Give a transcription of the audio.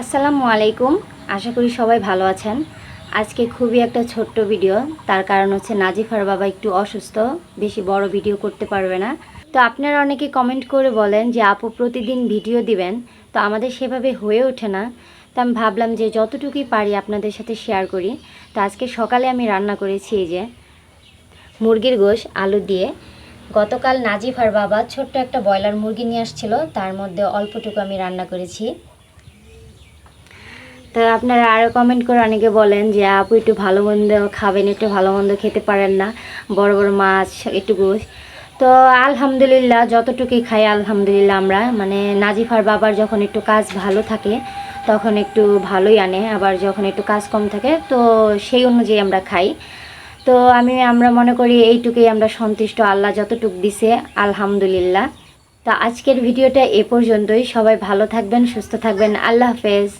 আসসালামু আলাইকুম। আশা করি সবাই ভালো আছেন। আজকে খুবই একটা ছোট্ট ভিডিও। তার কারণ হচ্ছে নাজিফার বাবা একটু অসুস্থ, বেশি বড় ভিডিও করতে পারবে না। তো আপনারা অনেকে কমেন্ট করে বলেন যে, আপু প্রতিদিন ভিডিও দিবেন? তো আমাদের সেভাবে হয়ে ওঠে না। তো আমি ভাবলাম যে, যতটুকুই পারি আপনাদের সাথে শেয়ার করি। তো আজকে সকালে আমি রান্না করেছি এই যে মুরগির গোশ, আলু দিয়ে। গতকাল নাজিফার বাবা ছোট্ট একটা ব্রয়লার মুরগি নিয়ে আসছিল। তার মধ্যে অল্পটুকু আমি রান্না করেছি। তো আপনারা আরও কমেন্ট করে অনেকে বলেন যে, আপু একটু ভালো মন্দ খাবেন, একটু ভালো মন্দ খেতে পারেন না। বড় বড় মাছ, একটু গোস তো আলহামদুলিল্লাহ, যতটুকুই খাই আলহামদুলিল্লাহ আমরা। মানে নাজিফার বাবার যখন একটু কাজ ভালো থাকে, তখন একটু ভালোই আনে। আবার যখন একটু কাজ কম থাকে, তো সেই অনুযায়ী আমরা খাই। তো আমি, আমরা মনে করি এইটুকুই আমরা সন্তুষ্ট। আল্লাহ যতটুক দিছে, আলহামদুলিল্লাহ। তো আজকের ভিডিওটা এ পর্যন্তই। সবাই ভালো থাকবেন, সুস্থ থাকবেন। আল্লাহ হাফেজ।